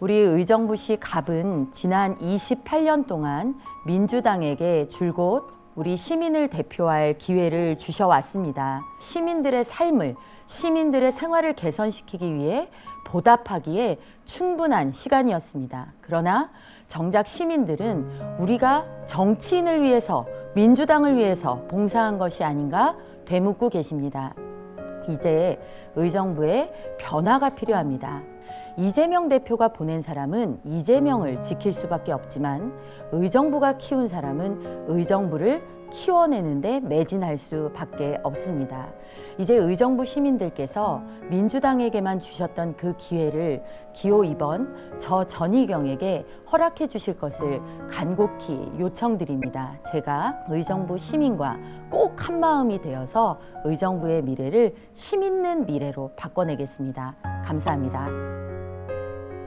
우리 의정부시 갑은 지난 28년 동안 민주당에게 줄곧 우리 시민을 대표할 기회를 주셔왔습니다. 시민들의 삶을, 시민들의 생활을 개선시키기 위해 보답하기에 충분한 시간이었습니다. 그러나 정작 시민들은 우리가 정치인을 위해서, 민주당을 위해서 봉사한 것이 아닌가 되묻고 계십니다. 이제 의정부에 변화가 필요합니다. 이재명 대표가 보낸 사람은 이재명을 지킬 수밖에 없지만 의정부가 키운 사람은 의정부를 키워내는데 매진할 수밖에 없습니다. 이제 의정부 시민들께서 민주당에게만 주셨던 그 기회를 기호 2번 저 전희경에게 허락해 주실 것을 간곡히 요청드립니다. 제가 의정부 시민과 꼭 한마음이 되어서 의정부의 미래를 힘있는 미래로 바꿔내겠습니다. 감사합니다.